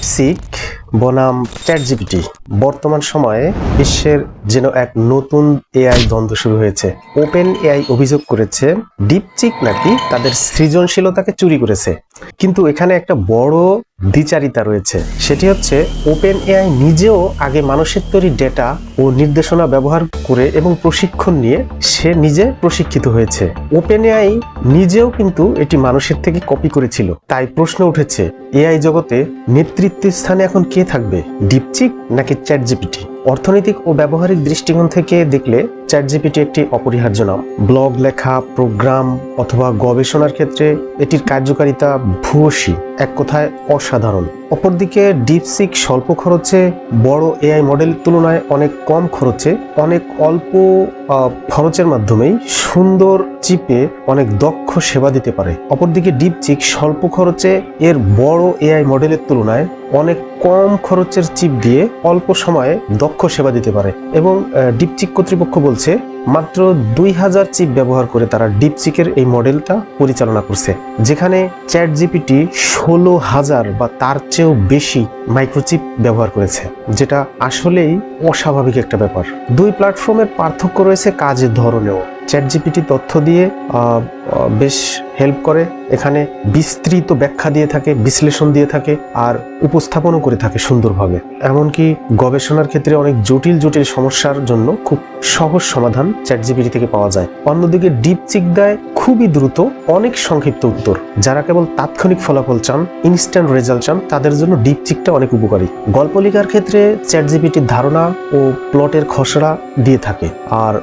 DeepSeek বনাম chat GPT বর্তমান সময়ে বিশ্বের যেন এক নতুন এআই দ্বন্দ্ব শুরু হয়েছে। ওপেন এআই অভিযোগ করেছে ডিপচিক নাকি তাদের সৃজনশীলতাকে চুরি করেছে। কিন্তু এখানে একটা বড় দ্বিচারিতা রয়েছে। সেটি হচ্ছে ওপেন এআই নিজেও আগে মানুষের তৈরি ডেটা ও নির্দেশনা ব্যবহার করে এবং প্রশিক্ষণ নিয়ে সে নিজে প্রশিক্ষিত হয়েছে। ওপেন এআই নিজেও কিন্তু এটি মানুষের থেকে কপি করেছিল। তাই প্রশ্ন উঠেছে, এআই জগতে নেতৃত্বের স্থানে এখন কে থাকবে? ডিপচিক নাকি চ্যাট জিপিটি অর্থনৈতিক ও ব্যবহারিক দৃষ্টিকোণ থেকে দেখলে চ্যাট জিপিটি একটি অপরিহার্য নাম। ব্লগ লেখা, প্রোগ্রাম অথবা গবেষণার ক্ষেত্রে এটির কার্যকারিতা ভূয়সী। এক কথায় অসাধারণ। অপরদিকে ডিপসিক স্বল্প খরচে, বড় এআই মডেল তুলনায় অনেক কম খরচে, অনেক অল্প খরচের মাধ্যমেই সুন্দর চিপে অনেক দক্ষ সেবা দিতে পারে। অপরদিকে ডিপচিক স্বল্প খরচে এর বড় এআই মডেলের তুলনায় অনেক কম খরচের চিপ দিয়ে অল্প সময়ে দক্ষ সেবা দিতে পারে এবং ডিপচিক কর্তৃপক্ষ বলছে, মাত্র দুই হাজার চিপ ব্যবহার করে তারা ডিপচিকের এই মডেলটা পরিচালনা করছে, যেখানে চ্যাট জিপিটি ষোলো হাজার বা তার চেয়েও বেশি মাইক্রোচিপ ব্যবহার করেছে, যেটা আসলেই অস্বাভাবিক একটা ব্যাপার। দুই প্ল্যাটফর্মের পার্থক্য রয়েছে কাজের ধরনেও। চ্যাট জিপিটি তথ্য দিয়ে বেশ হেল্প করে। এখানে বিস্তৃত ব্যাখ্যা দিয়ে থাকে, বিশ্লেষণ দিয়ে থাকে, আর উপস্থাপনও করে থাকে সুন্দরভাবে। এমনকি গবেষণার ক্ষেত্রে অনেক জটিল জটিল সমস্যার জন্য খুব সহজ সমাধান চ্যাট জিপিটি থেকে পাওয়া যায়। অন্যদিকে ডিপ চিক দেয় খুবই দ্রুত, অনেক সংক্ষিপ্ত উত্তর। যারা কেবল তাৎক্ষণিক ফলাফল চান ইনস্ট্যান্ট রেজাল্ট চান, তাদের জন্য ডিপচিকটা অনেক উপকারী। গল্প লেখার ক্ষেত্রে চ্যাট জিপিটির ধারণা ও প্লটের খসড়া দিয়ে থাকে। আর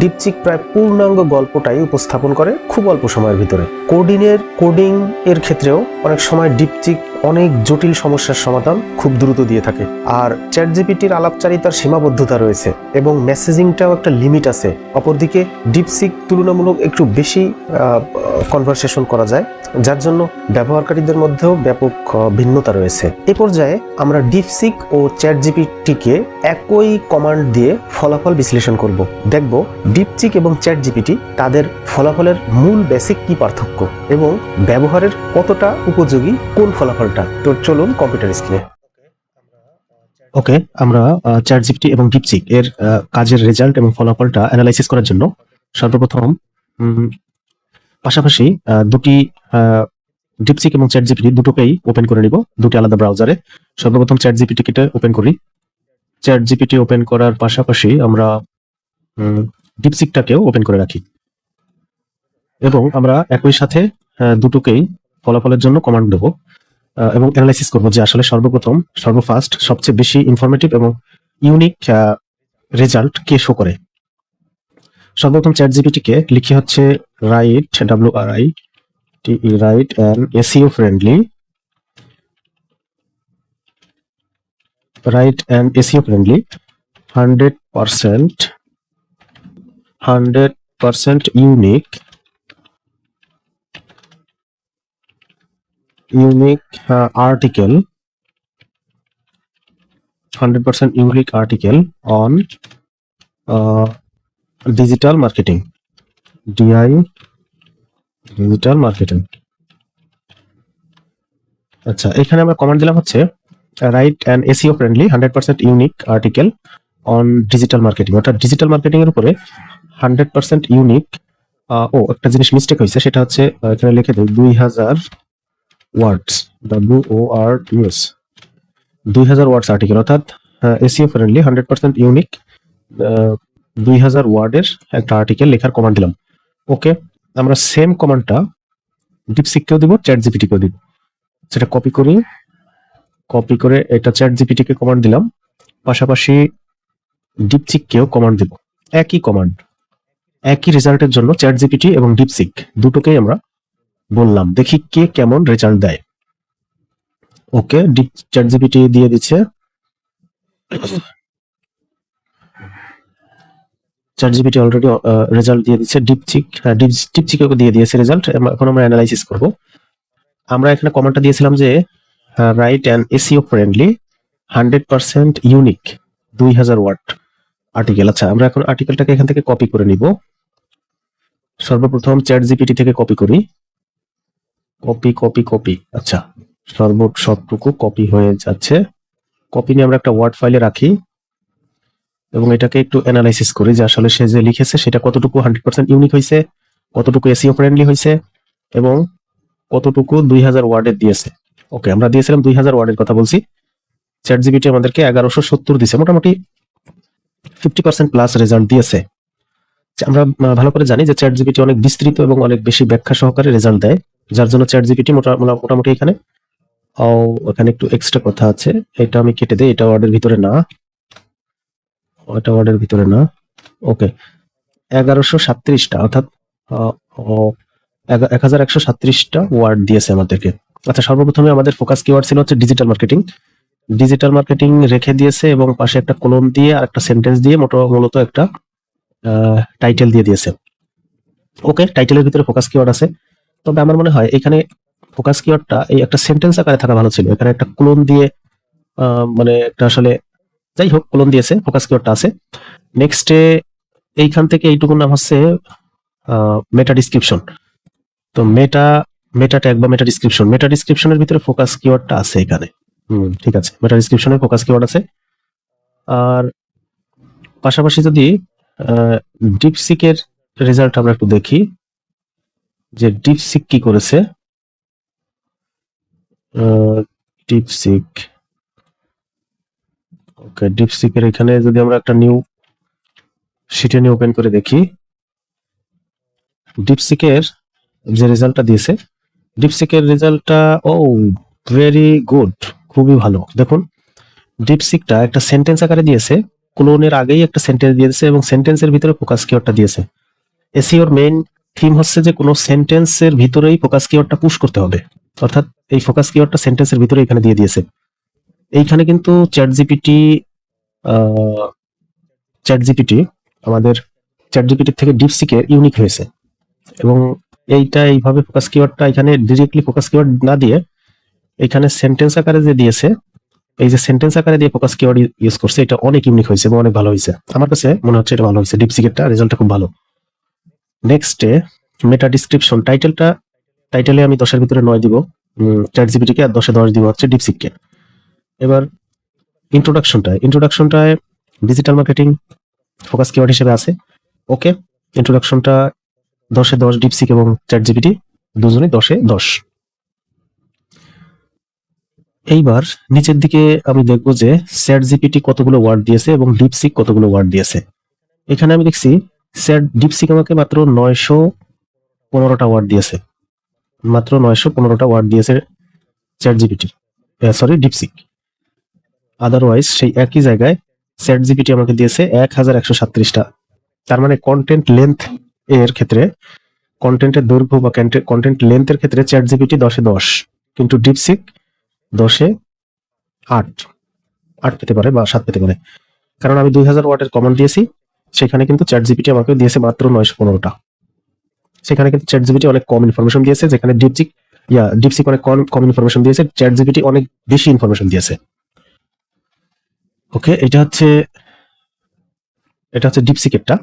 ডিপচিক প্রায় পূর্ণাঙ্গ গল্পটাই উপস্থাপন করে খুব অল্প সময়ের ভিতরে। কোডিনের কোডিং এর ক্ষেত্রেও অনেক সময় ডিপচিক অনেক জটিল সমস্যার সমাধান খুব দ্রুত দিয়ে থাকে। আর চ্যাট জিপিটির আলাপচারিতার সীমাবদ্ধতা রয়েছে এবং মেসেজিংটাও একটা লিমিট আছে। অপরদিকে ডিপসিক তুলনামূলক একটু বেশি কনভারসেশন করা যায়, যার জন্য ব্যবহারকারীদের মধ্যেও ব্যাপক ভিন্নতা রয়েছে। এ পর্যায়ে আমরা ডিপসিক ও চ্যাট জিপিটিকে একই কমান্ড দিয়ে ফলাফল বিশ্লেষণ করব। দেখব ডিপচিক এবং চ্যাট জিপিটি তাদের ফলাফলের মূল বেসিক কি পার্থক্য এবং ব্যবহারের কতটা উপযোগী কোন ফলাফলটা তো চলুন কম্পিউটার স্ক্রিনে। ওকে, আমরা চ্যাট জিপিটি এবং ডিপচিক এর কাজের রেজাল্ট এবং ফলাফলটা অ্যানালাইসিস করার জন্য সর্বপ্রথম পাশাপাশি দুটি ডিপচিক এবং চ্যাট জিপিটি দুটোকেই ওপেন করে নিব, দুটি আলাদা ব্রাউজারে সর্বপ্রথম চ্যাট জিপিটি কেটে ওপেন করি। চ্যাট জিপিটি ওপেন করার পাশাপাশি আমরা ডিপসিকটাকেও ওপেন করে রাখি। এবং আমরা একই সাথে দুটোকেই ফলাফলের জন্য কমান্ড দেব। এবং অ্যানালাইসিস করব যে আসলে সর্বপ্রথম, সর্বফাস্ট, সবচেয়ে বেশি ইনফরমেটিভ এবং ইউনিক রেজাল্ট কে শো করে। সর্বপ্রথম চ্যাট জিপিটিকে লিখি হচ্ছে write W R I T E write and SEO friendly write and SEO friendly hundred percent hundred percent unique uh, article. 100% unique article on uh, digital marketing. Di digital marketing. আচ্ছা এখানে আমরা command দিলাম হচ্ছে write and SEO friendly hundred percent unique article on digital marketing অর্থাৎ digital marketing এর উপরে hundred percent unique ও একটা জিনিস মিস্টেক হয়েছে সেটা হচ্ছে আহ, এখানে লিখে দেয় দুই হাজার words W O R US দুই হাজার ওয়ার্ডস আর্টিকেল অর্থাৎ SEO friendly hundred percent unique দুই হাজার ওয়ার্ডের একটা আর্টিকেল লেখার কমান্ড দিলাম। ওকে আমরা সেম কমান্ডটা ডিপসিককেও দিব চ্যাট জিপিটিকেও দিব। সেটা কপি করি কপি করে এটা চ্যাট জিপিটিকে কমান্ড দিলাম। পাশাপাশি ডিপসিককেও কমান্ড দিব। একই কমান্ড একই রেজাল্টের জন্য চ্যাট জিপিটি এবং ডিপসিক দুটোকেই আমরা বললাম, দেখি কে কেমন রেজাল্ট দেয়। ওকে চ্যাট জিপিটি দিয়ে দিচ্ছে। চ্যাট জিপিটি অলরেডি রেজাল্ট দিয়ে দিচ্ছে ডিপচিক ডিপচিকে দিয়ে দিয়েছে রেজাল্ট এখন আমরা অ্যানালাইসিস করব। আমরা এখানে কমেন্টটা দিয়েছিলাম যে write and SEO friendly hundred percent unique দুই হাজার ওয়াট আর্টিকেল আচ্ছা আমরা এখন আর্টিকেলটাকে এখান থেকে কপি করে নিব। সর্বপ্রথম চ্যাট জিপিটি থেকে কপি করি। কপি কপি কপি আচ্ছা সর্বোচ্চ সবটুকু কপি হয়ে যাচ্ছে। কপি নিয়ে আমরা একটা ওয়ার্ড ফাইলে রাখি এবং এটাকে একটু অ্যানালাইসিস করি যে আসলে সে যে লিখেছে সেটা কতটুকু হান্ড্রেড পার্সেন্ট ইউনিক হয়েছে, কতটুকু এসিও ফ্রেন্ডলি হয়েছে এবং কতটুকু দুই হাজার ওয়ার্ডের দিয়েছে। ওকে আমরা দিয়েছিলাম দুই হাজার ওয়ার্ডের কথা বলছি। চ্যাট জিবিটি আমাদেরকে এগারোশো সত্তর দিছে মোটামুটি ফিফটি পার্সেন্ট প্লাস রেজাল্ট দিয়েছে। আমরা ভালো করে জানি যে চ্যাট জিবিটি অনেক বিস্তৃত এবং অনেক বেশি ব্যাখ্যা সহকারে রেজাল্ট দেয়। যার জন্য চ্যাট জিবিটি মোটামুটি এখানে। ও এখানে একটু এক্সট্রা কথা আছে। এটা আমি কেটে দেই, এটা ওয়ার্ডের ভিতরে না। এটা ওয়ার্ডের ভিতরে না। ওকে এগারোশো সাত্রিশটা অর্থাৎ এক হাজার একশো ওয়ার্ড দিয়েছে আমাদেরকে। আচ্ছা সর্বপ্রথমে আমাদের ফোকাস কিওয়ার্ড ছিল হচ্ছে ডিজিটাল মার্কেটিং ডিজিটাল মার্কেটিং রেখে দিয়েছে এবং পাশে একটা কলম দিয়ে আর একটা সেন্টেন্স দিয়ে মোটো- মূলত একটা টাইটেল দিয়ে দিয়েছে। ওকে টাইটেলের ভিতরে ফোকাস কিওয়ার্ড আছে। তবে আমার মনে হয় এখানে ফোকাস কিওয়ার্ডটা এই একটা সেন্টেন্স আকারে থাকা ভালো ছিল। এখানে একটা কোলন দিয়ে মানে একটা আসলে যাই হোক কোলন দিয়েছে ফোকাস কিওয়ার্ডটা আছে। নেক্সটে এইখান থেকে এইটুকু নাম হচ্ছে মেটা ডিসক্রিপশন তো মেটা মেটা ট্যাগ বা মেটা ডিসক্রিপশন মেটা ডিসক্রিপশনের ভিতরে ফোকাস কিওয়ার্ডটা আছে এখানে। হুম, ঠিক আছে। মেটা ডিসক্রিপশনের ফোকাস কিওয়ার্ড আছে। আর পাশাপাশি যদি ডিপসিকের রেজাল্ট আমরা একটু দেখি। যে ডিপসিক কি করেছে? ডিপসিক ওকে ডিপসিকের এখানে যদি আমরা একটা নিউ শিটে নিয়ে ওপেন করে দেখি ডিপসিকের যে রেজাল্টটা দিয়েছে ডিপসিকের রেজাল্টটা ও ভেরি গুড খুবই ভালো। দেখুন ডিপসিকটা একটা সেন্টেন্স আকারে দিয়েছে ক্লোনের আগেই একটা সেন্টেন্স দিয়েছে এবং সেন্টেন্সের ভিতরে ফোকাস কিওয়ার্ডটা দিয়েছে। এসিওর মেইন থিম হচ্ছে যে কোনো সেন্টেন্সের ভিতরেই ফোকাস কিওয়ার্ডটা পুশ করতে হবে। অর্থাৎ এই ফোকাস কিওয়ার্ডটা সেন্টেন্সের ভিতরে এখানে দিয়ে দিয়েছে। এইখানে কিন্তু চ্যাট জিপিটি চ্যাট জিপিটি আমাদের চ্যাট জিপিটির থেকে ডিপসিকে ইউনিক হয়েছে। এবং এইটা এইভাবে ফোকাস কিওয়ার্ডটা এখানে ডিরেক্টলি ফোকাস কিওয়ার্ড না দিয়ে এখানে সেন্টেন্স আকারে যে দিয়েছে, এই যে সেন্টেন্স আকারে দিয়ে ফোকাস কিওয়ার্ড ইউজ করছে, এটা অনেক ইউনিক হয়েছে এবং অনেক ভালো হয়েছে। আমার কাছে মনে হচ্ছে এটা ভালো হয়েছে। ডিপসিকেরটা রেজাল্টটা খুব ভালো। নেক্সটে মেটা ডিসক্রিপশন টাইটেলটা টাইটেলে আমি দশের ভিতরে নয় দিব। চ্যাট জিপিটিকে আর দশে দশ দিব হচ্ছে ডিপসিককে এবার ইন্ট্রোডাকশনটায় ইন্ট্রোডাকশনটায় ডিজিটাল মার্কেটিং ফোকাস কিওয়ার্ড হিসেবে আছে। ওকে ইন্ট্রোডাকশনটা দশে দশ ডিপসিক এবং চ্যাট জিপিটি দুজনেই দশে দশ। এইবার নিচের দিকে আমি দেখব যে চ্যাট জিপিটি কতগুলো ওয়ার্ড দিয়েছে এবং ডিপসিক কতগুলো ওয়ার্ড দিয়েছে। এখানে আমি দেখছি চ্যাট ডিপসিক আমাকে মাত্র নয়শো পনেরোটা ওয়ার্ড দিয়েছে। মাত্র নয়শো পনেরোটা ওয়ার্ড দিয়েছে chat GPT sorry DeepSeek otherwise সেই একই জায়গায় চ্যাট জিপিটি আমাকে দিয়েছে এক হাজার একশো সাত্রিশটা তার মানে কন্টেন্ট লেন্থ এর ক্ষেত্রে কন্টেন্টের দৈর্ঘ্য বা কন্টেন্ট লেন্থের ক্ষেত্রে চ্যাট জিপিটি দশে দশ, কিন্তু ডিপসিক দশে আট। আট পেতে পারে বা সাত পেতে পারে। কারণ আমি দুই হাজার ওয়াটের কমন দিয়েছি সেখানে কিন্তু চ্যাট জিপিটি আমাকে দিয়েছে মাত্র নয়শো পনেরোটা। সেখানে কিন্তু চ্যাট জিপিটি অনেক কম ইনফরমেশন দিয়েছে, যেখানে ডিপসিক ইয়া ডিপসিক অনেক কম কম ইনফরমেশন দিয়েছে চ্যাট জিপিটি অনেক বেশি ইনফরমেশন দিয়েছে। ওকে এটা হচ্ছে এটা হচ্ছে ডিপসিকেরটা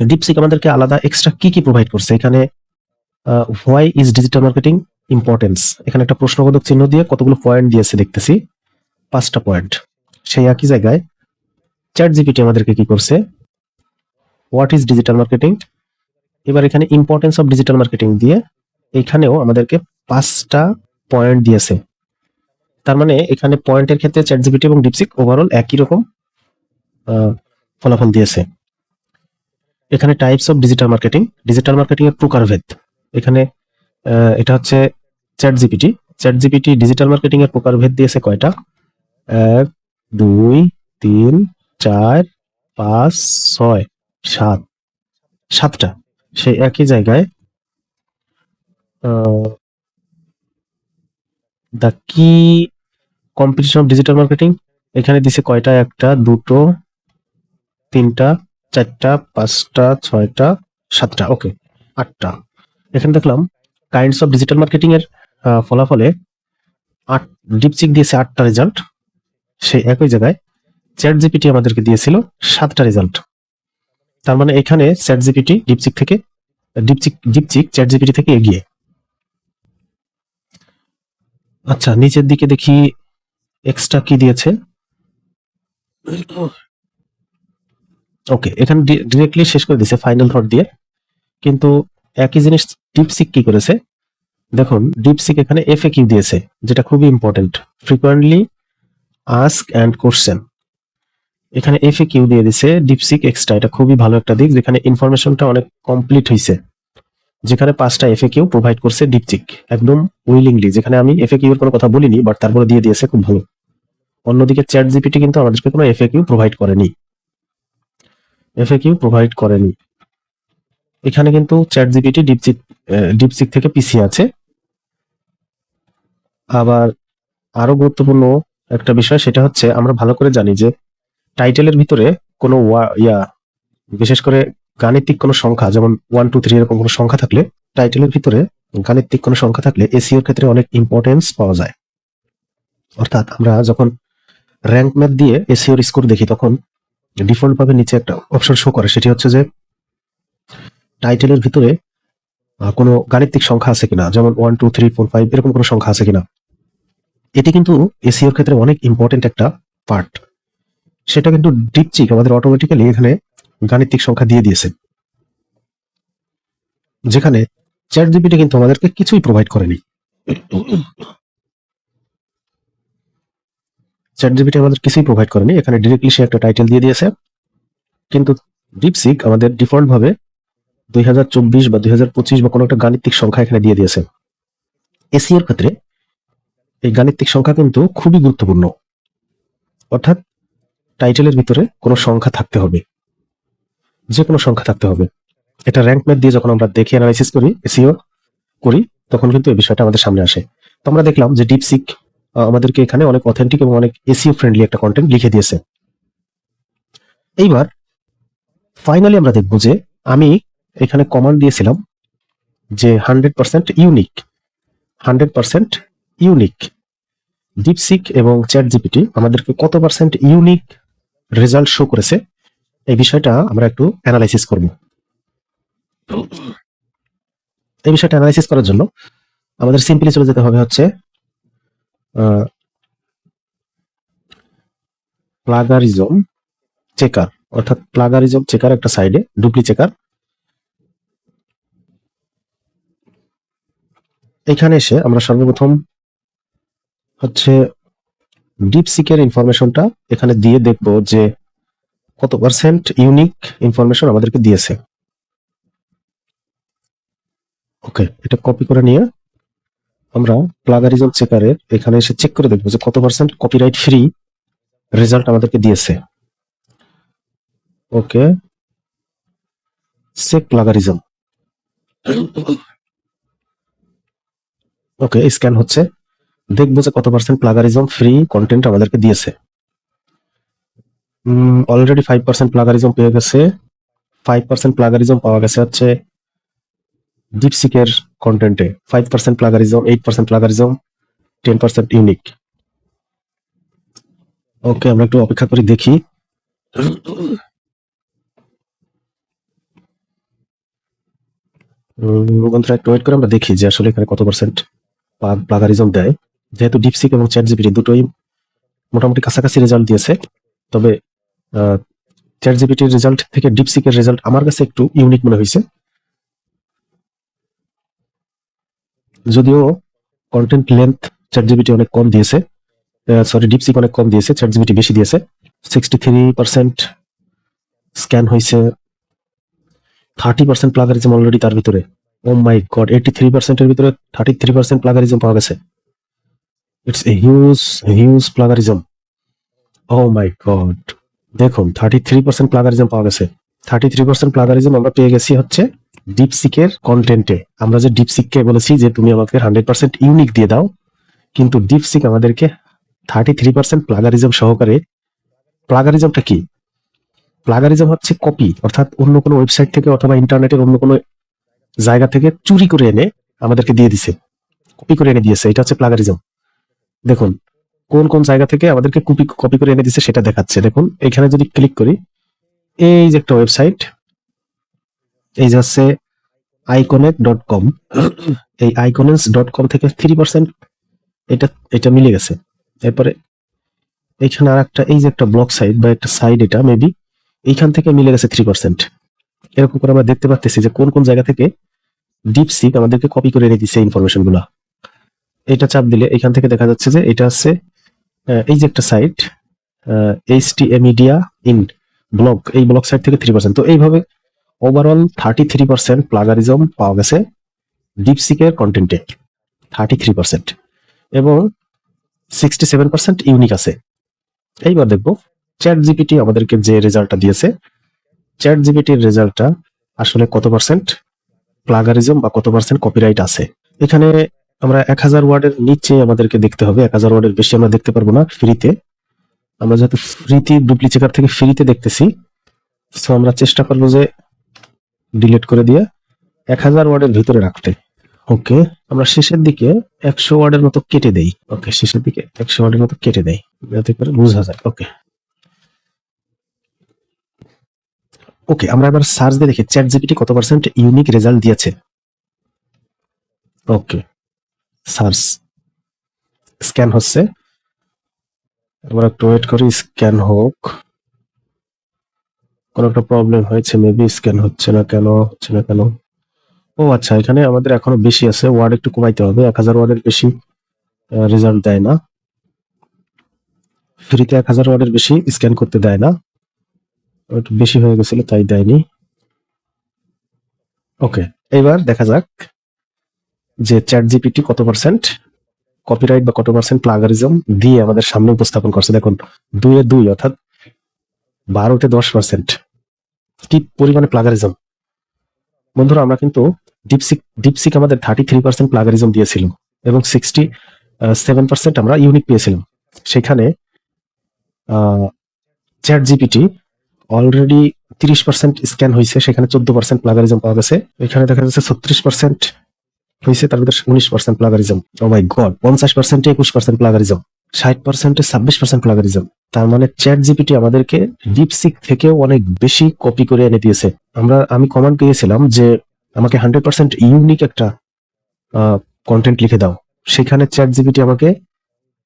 ডিপসিক আমাদেরকে আলাদা এক্সট্রা কি কি প্রোভাইড করছে? এখানে why is digital marketing importance এখানে একটা প্রশ্নবোধক চিহ্ন দিয়ে কতগুলো পয়েন্ট দিয়েছে দেখতেছি। পাঁচটা পয়েন্ট সেই একই জায়গায় চ্যাট জিপিটি আমাদেরকে কি করছে? হোয়াট ইজ ডিজিটাল মার্কেটিং এবার এখানে ইম্পর্টেন্স অফ ডিজিটাল মার্কেটিং দিয়ে এখানেও আমাদেরকে পাঁচটা পয়েন্ট দিয়েছে। তার মানে এখানে পয়েন্টের ক্ষেত্রে চ্যাট জিপিটি এবং ডিপসিক ওভারঅল একই রকম ফলাফল দিয়েছে। এখানে types of digital marketing digital marketing এর প্রকারভেদ। এখানে এটা হচ্ছে chat GPT chat GPT digital marketing এর প্রকারভেদ দিয়েছে কয়টা? এক, দুই, তিন চার, পাঁচ, ছয়, সাত। সাতটা। সেই একই জায়গায় দ্য কি কম্পিটিশন অফ ডিজিটাল মার্কেটিং এখানে দিছে কয়টা? একটা, দুটো, তিনটা, চারটা, পাঁচটা, ছয়টা, সাতটা। ওকে আটটা। এখানে দেখলাম কাইন্ডস অফ ডিজিটাল মার্কেটিং এর ফলাফলে আট ডিপচিক দিয়েছে আটটা রেজাল্ট সেই একই জায়গায় চ্যাট জিপিটি আমাদেরকে দিয়েছিল সাতটা রেজাল্ট তার মানে এখানে চ্যাট জিপিটি ডিপচিক থেকে ডিপচিক ডিপচিক চ্যাট জিপিটি থেকে এগিয়ে। আচ্ছা নিচের দিকে দেখি এক্সট্রা কি দিয়েছে। ওকে এখানে ডিরেক্টলি শেষ করে দিয়েছে ফাইনাল থট দিয়ে। কিন্তু একই জিনিস ডিপসিক কি করেছে? দেখুন ডিপসিক এখানে এফএ কিউ দিয়েছে? যেটা খুবই important frequently ask and question এখানে এফএ কিউ দিয়ে দিছে ডিপসিক এক্সট্রা এটা খুবই ভালো একটা দিক, যেখানে ইনফরমেশনটা অনেক কমপ্লিট হয়েছে যেখানে পাঁচটা এফএ কিউ প্রোভাইড করছে ডিপসিক একদম উইলিংলি যেখানে আমি এফএ কিউ এর কোনো কথা বলিনি বাট তারপরে দিয়ে দিয়েছে, খুব ভালো। অন্যদিকে চ্যাট জিপিটি কিন্তু আমাদেরকে কোনো এফএ কিউ প্রোভাইড করেনি। এফএ কিউ প্রোভাইড করেনি। এখানে কিন্তু চ্যাট জিপিটি ডিপসিক ডিপসিক থেকে পিছিয়ে আছে। আবার আরও গুরুত্বপূর্ণ একটা বিষয়, সেটা হচ্ছে আমরা ভালো করে জানি যে টাইটেলের ভিতরে কোনো ইয়া, বিশেষ করে গাণিতিক কোনো সংখ্যা, যেমন ওয়ান টু থ্রি এরকম কোনো সংখ্যা থাকলে টাইটেলের ভিতরে গাণিতিক কোনো সংখ্যা থাকলে এসিওর ক্ষেত্রে অনেক ইম্পর্টেন্স পাওয়া যায়। অর্থাৎ আমরা যখন র্যাঙ্ক ম্যাপ দিয়ে এসিওর স্কোর দেখি, তখন ডিফল্ট ভাবে নিচে একটা অপশন শো করে, সেটি হচ্ছে যে টাইটেলের ভিতরে কোনো গাণিতিক সংখ্যা আছে কিনা, যেমন one two three four five এরকম কোনো সংখ্যা আছে কিনা। এটি কিন্তু এসিওর ক্ষেত্রে অনেক ইম্পর্টেন্ট একটা পার্ট সেটা কিন্তু ডিপচিক, আমাদের অটোমেটিক্যালি এখানে গাণিতিক সংখ্যা দিয়ে দিয়েছে। যেখানে চ্যাট জিপিটি কিন্তু আমাদেরকে কিছুই প্রোভাইড করেনি। চ্যাট জিপিটি আমাদের কিছুই প্রোভাইড করেনি। এখানে ডিরেক্টলি সে একটা টাইটেল দিয়ে দিয়েছে। কিন্তু ডিপসিক আমাদের ডিফল্ট ভাবে দুই হাজার চব্বিশ বা দুই হাজার পঁচিশ বা কোনো একটা গাণিতিক সংখ্যা এখানে দিয়ে দিয়েছে। এসি এর ক্ষেত্রে এই গাণিতিক সংখ্যা কিন্তু খুবই গুরুত্বপূর্ণ। অর্থাৎ টাইটেলের ভিতরে কোনো সংখ্যা থাকতে হবে। যে কোনো সংখ্যা থাকতে হবে। এটা র্যাঙ্ক ম্যাথ দিয়ে যখন আমরা দেখে অ্যানালাইসিস করি এসিও করি, তখন কিন্তু এই বিষয়টা আমাদের সামনে আসে। তো আমরা দেখলাম যে ডিপসিক আমাদেরকে এখানে অনেক অথেন্টিক এবং অনেক এসিও ফ্রেন্ডলি একটা কন্টেন্ট লিখে দিয়েছে। এইবার ফাইনালি আমরা দেখব যে আমি এখানে কমান্ড দিয়েছিলাম যে hundred percent unique hundred percent unique DeepSeek এবং চ্যাট জিপিটি আমাদেরকে কত পার্সেন্ট ইউনিক রেজাল্ট শো করেছে। এই বিষয়টা আমরা একটু অ্যানালাইসিস করব। এই বিষয়টা অ্যানালাইসিস করার জন্য আমাদের সিম্পলি চলে যেতে হবে হচ্ছে প্লাগারিজম চেকার অর্থাৎ প্লাগারিজম চেকার একটা সাইডে ডুপ্লি চেকার এখানে এসে আমরা সর্বপ্রথম হচ্ছে ডিপসিকের ইনফরমেশনটা এখানে দিয়ে দেখব যে কত পার্সেন্ট ইউনিক ইনফরমেশন আমাদেরকে দিয়েছে। ওকে এটা কপি করে নিয়ে আমরা প্লাগারিজম চেকারের এখানে এসে চেক করে দেখব যে কত পার্সেন্ট কপিরাইট ফ্রি রেজাল্ট আমাদেরকে দিয়েছে। Okay check plagiarism okay scan হচ্ছে। দেখব যে কত পার্সেন্ট প্লাগারিজম ফ্রি কন্টেন্ট আমাদেরকে দিয়েছে। অলরেডি ফাইভ পার্সেন্ট প্লাগারিজম পেয়ে গেছে। ফাইভ পার্সেন্ট প্লাগারিজম পাওয়া গেছে হচ্ছে ডিপসিকের কন্টেন্টে five percent plagiarism eight percent plagiarism ten percent unique okay আমরা একটু অপেক্ষা করে দেখি। একটু ওয়েট করে আমরা দেখি যে আসলে এখানে কত পার্সেন্ট প্লাগারিজম দেয়। যেহেতু ডিপসিক এবং চ্যাট জিপিটি দুটোই মোটামুটি কাছাকাছি রেজাল্ট দিয়েছে, তবে চ্যাট জিপিটির রেজাল্ট থেকে ডিপসিকের রেজাল্ট আমার কাছে একটু ইউনিক মনে হয়েছে। যদিও কন্টেন্ট লেন্থ চ্যাট জিপিটি অনেক কম দিয়েছে সরি ডিপসিক অনেক কম দিয়েছে চ্যাট জিপিটি বেশি দিয়েছে। সিক্সটি থ্রি পার্সেন্ট স্ক্যান হয়েছে থার্টি পার্সেন্ট প্লাগারিজম অলরেডি তার ভিতরে। ও মাই গড এইটি থ্রি পার্সেন্টের ভিতরে থার্টি থ্রি পার্সেন্ট প্লাগারিজম পাওয়া গেছে। It's a huge huge plagiarism oh my god দেখুন থার্টি থ্রি পার্সেন্ট প্লাগারিজম পাওয়া গেছে। থার্টি থ্রি পার্সেন্ট প্লাগারিজম আমরা পেয়ে গেছি হচ্ছে ডিপসিকের কন্টেন্টে আমরা যে ডিপসিককে বলেছি যে তুমি আমাকে হান্ড্রেড পার্সেন্ট ইউনিক দিয়ে দাও, কিন্তু ডিপসিক আমাদেরকে থার্টি থ্রি পার্সেন্ট প্লাগারিজম সহকারে প্লাগারিজমটা কি? প্লাগারিজম হচ্ছে কপি অর্থাৎ অন্য কোনো ওয়েবসাইট থেকে অথবা ইন্টারনেটের অন্য কোনো জায়গা থেকে চুরি করে এনে আমাদেরকে দিয়ে দিছে। কপি করে এনে দিয়েছে, এটা হচ্ছে প্লাগারিজম দেখুন, কোন কোন জায়গা থেকে আমাদেরকে কপি কপি করে এনে দিছে সেটা দেখাচ্ছে। দেখুন, এখানে যদি ক্লিক করি, এই যে একটা ওয়েবসাইট এই যে হচ্ছে আইকনেট ডট কম এই আইকনেস ডট কম থেকে থ্রি পার্সেন্ট এটা এটা মিলে গেছে। এরপরে এইখানে আর একটা এই যে একটা ব্লক সাইড বা একটা সাইড এটা মেবি এইখান থেকে মিলে গেছে থ্রি পার্সেন্ট এরকম করে আমরা দেখতে পাচ্তেছি যে কোন কোন জায়গা থেকে ডিপ সিক আমাদেরকে কপি করে এনে দিচ্ছে ইনফরমেশনগুলা। এটা চাপ দিলে এখান থেকে দেখা যাচ্ছে যে এটা আহ, এই যে একটা site H T media in block এই ব্লক সাইট থেকে থ্রি পার্সেন্ট তো এইভাবে overall thirty three percent plagiarism পাওয়া গেছে ডিপসিকের কন্টেন্টে থার্টি থ্রি পার্সেন্ট এবং সিক্সটি সেভেন পার্সেন্ট ইউনিক আছে। এইবার দেখব চ্যাট জিপিটি আমাদেরকে যে রেজাল্টটা দিয়েছে চ্যাট জিপিটির রেজাল্টটা আসলে কত পার্সেন্ট প্লাগারিজম বা কত পার্সেন্ট কপিরাইট আছে। এখানে আমরা এক হাজার ওয়ার্ডের নিচে আমাদেরকে দেখতে হবে, এক হাজার ওয়ার্ডের বেশি আমরা দেখতে পারব না ফ্রিতে আমরা যেহেতু ফ্রিতে ডুপ্লি চেকার থেকে ফ্রিতে দেখতেছি সো আমরা চেষ্টা করব যে ডিলিট করে দিয়ে এক হাজার ওয়ার্ডের ভিতরে রাখতে। ওকে আমরা শেষের দিকে একশো ওয়ার্ডের মতো কেটে দেই। ওকে শেষের দিকে একশো ওয়ার্ডের মতো কেটে দেই, যাতে করে বোঝা যায়। ওকে ওকে আমরা এবার সার্চ দিয়ে দেখি চ্যাট জিপিটি কত পার্সেন্ট ইউনিক রেজাল্ট দিয়েছে? ওকে সার্চ স্ক্যান হচ্ছে। আমরা একটু ওয়েট করি, স্ক্যান হোক। কোন একটা প্রবলেম হয়েছে, মেবি স্ক্যান হচ্ছে না কেন, হচ্ছে না কেন। ও আচ্ছা এখানে আমাদের এখনও বেশি আছে, ওয়ার্ড একটু কমাইতে হবে, এক হাজার ওয়ার্ডের বেশি রেজাল্ট দেয় না। ফ্রিতে এক হাজার ওয়ার্ডের বেশি স্ক্যান করতে দেয় না। একটু বেশি হয়ে গেছিল, তাই দেয়নি। ওকে এবার দেখা যাক। যে চ্যাট জিপিটি কত পার্সেন্ট কপিরাইট বা কত পার্সেন্ট প্লাগারিজম দিয়ে আমাদের সামনে উপস্থাপন করছে? দেখুন, দুইয়ে দুই অর্থাৎ বারোতে দশ পার্সেন্ট কি পরিমাণে প্লাগারিজম বন্ধুরা, আমরা কিন্তু ডিপসিক ডিপসিক আমাদের থার্টি থ্রি পার্সেন্ট প্লাগারিজম দিয়েছিল এবং সিক্সটি সেভেন পার্সেন্ট আমরা ইউনিক পেয়েছিলাম। সেখানে চ্যাট জিপিটি অলরেডি তিরিশ পার্সেন্ট স্ক্যান হয়েছে, সেখানে চোদ্দ পার্সেন্ট প্লাগারিজম পাওয়া গেছে। এখানে দেখা যাচ্ছে ছত্রিশ পার্সেন্ট হয়েছে তার ভিতরে উনিশ percent plagiarism oh my god পঞ্চাশ পার্সেন্টে একুশ পার্সেন্ট প্লাগারিজম ষাট পার্সেন্টে ছাব্বিশ পার্সেন্ট প্লাগারিজম তার মানে চ্যাট জিপিটি আমাদেরকে ডিপসিক থেকেও অনেক বেশি কপি করে এনে দিয়েছে। আমরা, আমি কমান্ড পেয়েছিলাম যে আমাকে হান্ড্রেড পার্সেন্ট ইউনিক একটা কন্টেন্ট লিখে দাও। সেখানে চ্যাট জিপিটি আমাকে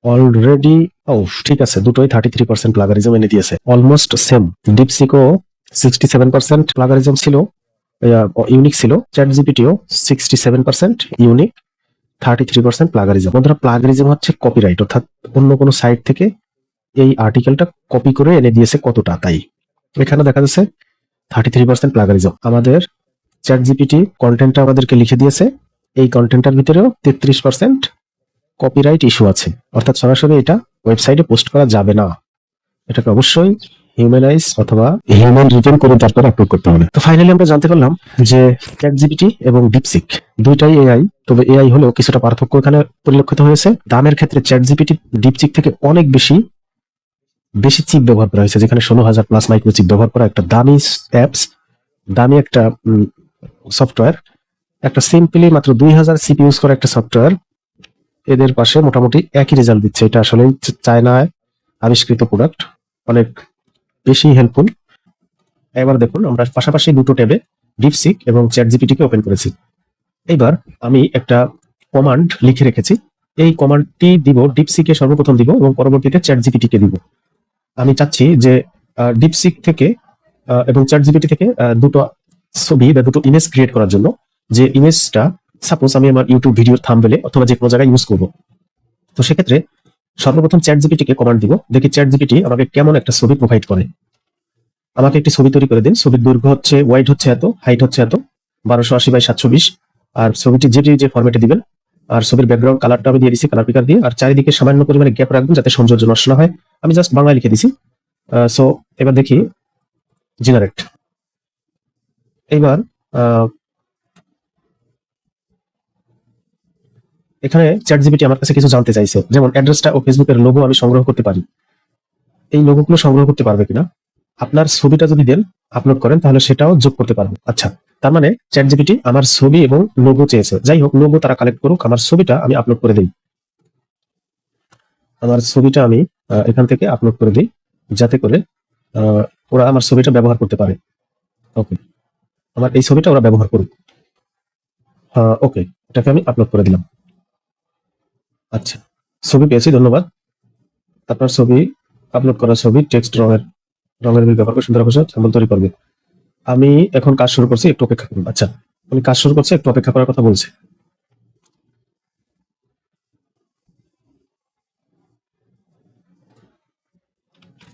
অলরেডি ও, ঠিক আছে, দুটোই থার্টি থ্রি পার্সেন্ট প্লাগারিজম এনে দিয়েছে। অলমোস্ট সেম ডিপসিকও সিক্সটি সেভেন পার্সেন্ট প্লাগারিজম ছিল। ইউনিক ছিল chat জিপিটিও sixty seven percent unique thirty three percent plagiarism বন্ধুরা প্লাগারিজম হচ্ছে কপিরাইট অর্থাৎ অন্য কোনো সাইট থেকে এই আর্টিকেলটা কপি করে এনে দিয়েছে কতটা, তাই। এখানে দেখা যাচ্ছে থার্টি থ্রি পার্সেন্ট প্লাগারিজম আমাদের চ্যাট জিপিটি কন্টেন্টটা আমাদেরকে লিখে দিয়েছে। এই কন্টেন্টটার ভিতরেও তেত্রিশ পার্সেন্ট কপিরাইট ইস্যু আছে। অর্থাৎ সরাসরি এটা ওয়েবসাইটে পোস্ট করা যাবে না। এটাকে অবশ্যই হিউম্যানাইজ অথবা হিউম্যান রিটার্ন করে তারপর আপলোড করতে হবে। তো ফাইনালি আমরা জানতে পারলাম যে চ্যাট জিপিটি এবং ডিপসিক দুইটাই এআই তবে এআই হলেও কিছুটা পার্থক্য এখানে পরিলক্ষিত হয়েছে। দামের ক্ষেত্রে চ্যাট জিপিটি ডিপসিক থেকে অনেক বেশি বেশি চিপ ব্যবহার করা হয়েছে, যেখানে ষোলো হাজার প্লাস মাইক্রো চিপ ব্যবহার করা একটা দামি অ্যাপস দামি একটা সফটওয়্যার একটা সিম্পলি মাত্র দুই হাজার সিপি ইউজ করা একটা সফটওয়্যার এদের পাশে মোটামুটি একই রেজাল্ট দিচ্ছে। এটা আসলে চায়নায় আবিষ্কৃত প্রোডাক্ট অনেক বেশি হেল্পফুল এবার দেখুন, আমরা পাশাপাশি দুটো ট্যাবে ডিপসিক এবং চ্যাট জিপিটিকে ওপেন করেছি। এইবার আমি একটা কমান্ড লিখে রেখেছি। এই কমান্ডটি দিব ডিপসিকে সর্বপ্রথম দিব এবং পরবর্তীতে চ্যাট জিপিটিকে দিব। আমি চাচ্ছি যে ডিপসিক থেকে এবং চ্যাট জিপিটি থেকে দুটো ছবি বা দুটো ইমেজ ক্রিয়েট করার জন্য যে ইমেজটা সাপোজ আমি আমার ইউটিউব ভিডিওর থাম্বেলে অথবা যে কোনো জায়গায় ইউজ করব। তো সেক্ষেত্রে সর্বপ্রথম চ্যাট জিপিটিকে কমান্ড দিব। দেখি চ্যাট জিপিটি আমাকে কেমন একটা ছবি প্রোভাইড করে। আমাকে একটি ছবি তৈরি করে দিন। ছবির দৈর্ঘ্য হচ্ছে ওয়াইড হচ্ছে এত হাইট হচ্ছে এত, বারোশো আশি বাই সাতশো বিশ আর ছবিটি যেটি যে ফরম্যাটে দিবেন, আর ছবির ব্যাকগ্রাউন্ড কালারটা আমি দিয়ে দিচ্ছি কালার পিকার দিয়ে। আর চারিদিকে সামান্য পরিমাণে গ্যাপ রাখবেন যাতে সৌন্দর্য নষ্ট না হয়। আমি জাস্ট বাংলায় লিখে দিছি। সো এবার দেখি জেনারেট এইবার এখানে চ্যাট জিপিটি আমার কাছে কিছু জানতে চাইছে। যেমন অ্যাড্রেসটা ও ফেসবুকের লোগো আমি সংগ্রহ করতে পারি। এই লোগোগুলো সংগ্রহ করতে পারবে কিনা? আপনার ছবিটা যদি দেন আপলোড করেন, তাহলে সেটাও যোগ করতে পারবে। আচ্ছা তার মানে চ্যাট জিপিটি আমার ছবি এবং লোগো চেয়েছে। যাই হোক লোগো তারা কালেক্ট করুক, আমার ছবিটা আমি আপলোড করে দিই। আমার ছবিটা আমি এখান থেকে আপলোড করে দিই, যাতে করে ওরা আমার ছবিটা ব্যবহার করতে পারে। ওকে আমার এই ছবিটা ওরা ব্যবহার করুক। ওকে এটাকে আমি আপলোড করে দিলাম। আচ্ছা। ছবি পেয়েছি, ধন্যবাদ। আপনার ছবি আপলোড করা ছবি টেক্সট রঙের রঙের ব্যবহার করে সুন্দর স্যাম্পল তৈরি করবে। আমি এখন কাজ শুরু করছি, একটু অপেক্ষা করুন। আচ্ছা উনি কাজ শুরু করছে, একটু অপেক্ষা করার কথা বলছে।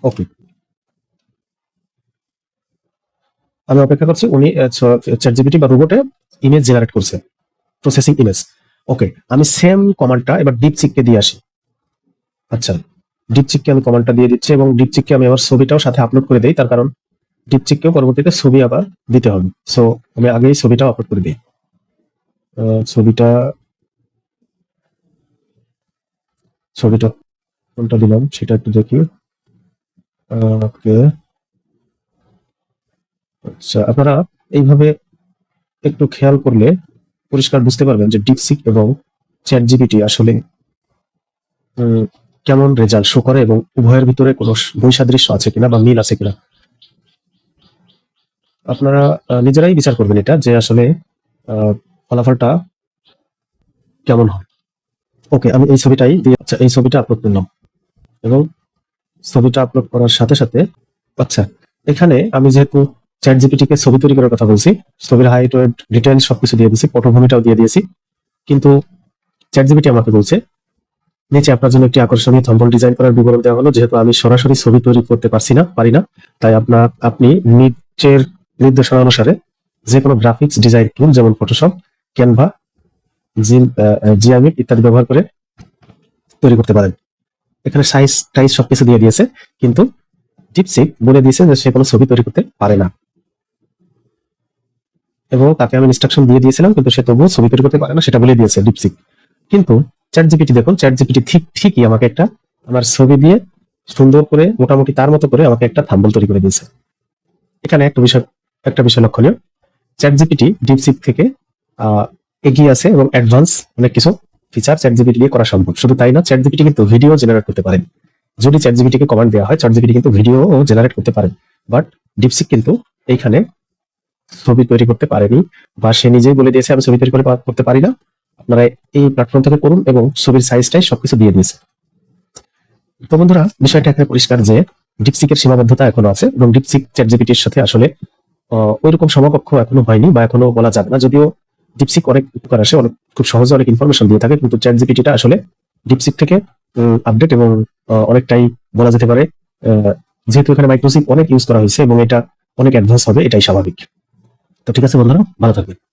ওকে আমি অপেক্ষা করছি, উনি চ্যাট জিপিটি বা রোবটে ইমেজ জেনারেট করছে প্রসেসিং ইমেজ ওকে আমি সেম কমান্ডটা এবার ডিপচিককে দিয়ে আসি। আচ্ছা ডিপচিককে আমি কমান্ডটা দিয়ে দিচ্ছি এবং ডিপচিককে আমি আবার ছবিটাও সাথে আপলোড করে দেই, তার কারণ ডিপচিককেও পরবর্তীতে ছবি আবার দিতে হবে। সো আমি আগেই ছবিটাও আপলোড করে দিই। ছবিটা ছবিটা কোনটা দিলাম সেটা একটু দেখি। ওকে। আচ্ছা আপনারা এইভাবে একটু খেয়াল করলে পরিষ্কার বুঝতে পারবেন যে ডিপসিক এবং চ্যাট জিপিটি আসলে কেমন রেজাল্ট শো করে এবং উভয়ের ভিতরে কোনো বৈসাদৃশ্য আছে কিনা বা মিল আছে কিনা। আপনারা নিজেরাই বিচার করবেন এটা যে আসলে ফলাফলটা কেমন হয়। ওকে আমি এই ছবিটাই দিয়ে আচ্ছা এই ছবিটা আপলোড করলাম। এবং ছবিটা আপলোড করার সাথে সাথে আচ্ছা এখানে আমি যেহেতু চ্যাট জিপিটিকে ছবি তৈরি করার কথা বলছি। ছবির হাইট ওয়েট ডিটেলস সবকিছু দিয়ে দিয়েছি পটভূমিটাও দিয়ে দিয়েছি। কিন্তু চ্যাট জিপিটি আমাকে বলছে, নিচে আপনার জন্য একটি আকর্ষণীয় থম্বল ডিজাইন করার বিবরণ দেওয়া হলো। যেহেতু আমি সরাসরি ছবি তৈরি করতে পারছি না, পারি না, তাই আপনার, আপনি নিচের নির্দেশনা অনুসারে যে কোনো গ্রাফিক্স ডিজাইন টুল যেমন ফটোশপ ক্যানভা জিআমিট ইত্যাদি ব্যবহার করে তৈরি করতে পারেন। এখানে সাইজ টাইজ সবকিছু দিয়ে দিয়েছে, কিন্তু ডিপসিক বলে দিয়েছে যে সে কোনো ছবি তৈরি করতে পারে না। এবং তাকে আমি ইনস্ট্রাকশন দিয়ে দিয়েছিলাম, কিন্তু সে তবুও ছবি তৈরি করতে পারে না, সেটা বলে দিয়েছে ডিপসিক কিন্তু চ্যাট জিপিটি দেখুন চ্যাট জিপিটি ঠিক, ঠিকই আমাকে একটা, আমার ছবি দিয়ে সুন্দর করে, মোটামুটি তার মতো করে আমাকে একটা থাম্বল তৈরি করে দিয়েছে। এখানে একটা বিষয় একটা বিষয় লক্ষণীয় চ্যাট জিপিটি ডিপসিক থেকে এগিয়ে আছে এবং অ্যাডভান্স অনেক কিছু ফিচার চ্যাট জিপিটি দিয়ে করা সম্ভব। শুধু তাই না চ্যাট জিপিটি কিন্তু ভিডিও জেনারেট করতে পারেন যদি চ্যাট জিপিটি কে কমান্ড দেওয়া হয় চ্যাট জিপিটি কিন্তু ভিডিও জেনারেট করতে পারেন বাট ডিপসিক কিন্তু এইখানে ছবি তৈরি করতে পারেনি বা সে নিজেই বলে দিয়েছে আমি ছবি তৈরি করে করতে পারি না। আপনারা এই প্ল্যাটফর্ম থেকে করুন এবং ছবির সাইজটাই সবকিছু দিয়ে দিয়েছে তো বন্ধুরা বিষয়টা এখানে পরিষ্কার যে ডিপসিকের সীমাবদ্ধতা এখনও আছে এবং ডিপসিক চ্যাট জিপিটির সাথে আসলে আহ, ওইরকম সমকক্ষ এখনও হয়নি বা এখনও বলা যাবে না। যদিও ডিপসিক অনেক উপকার আসে অনেক খুব সহজে অনেক ইনফরমেশন দিয়ে থাকে কিন্তু চ্যাট জিপিটিটা আসলে ডিপসিক থেকে আপডেট এবং অনেকটাই বলা যেতে পারে যেহেতু এখানে মাইক্রোসিপ অনেক ইউজ করা হয়েছে এবং এটা অনেক অ্যাডভান্স হবে এটাই স্বাভাবিক। তো ঠিক আছে বন্ধুরা ভালো থাকবেন।